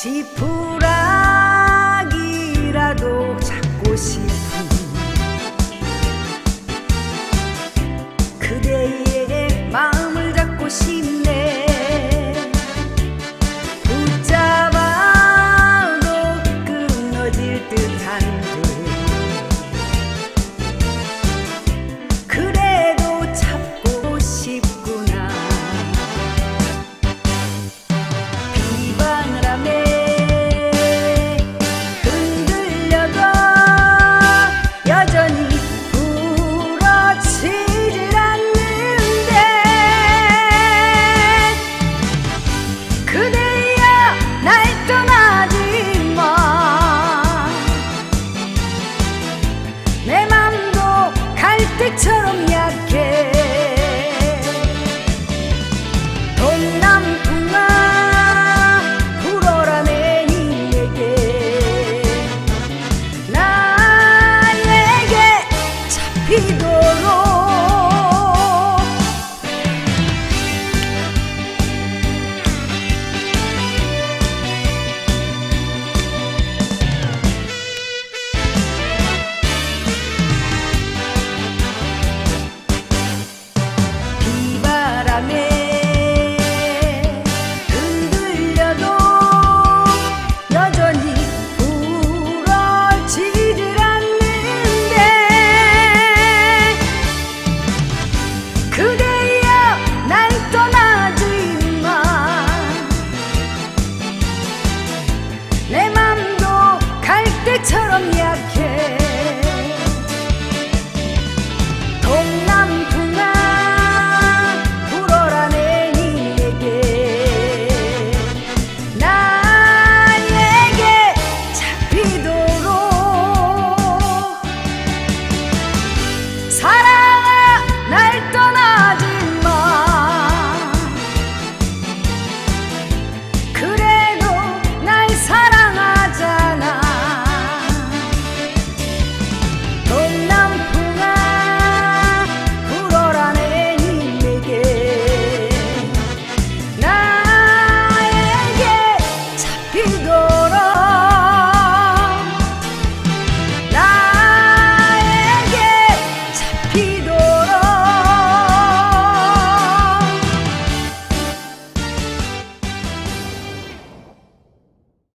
지푸라기라도 잡고 싶은 그대의 마음을 잡고 싶네. 붙잡아도 끊어질 듯한 듯 물처럼 약해.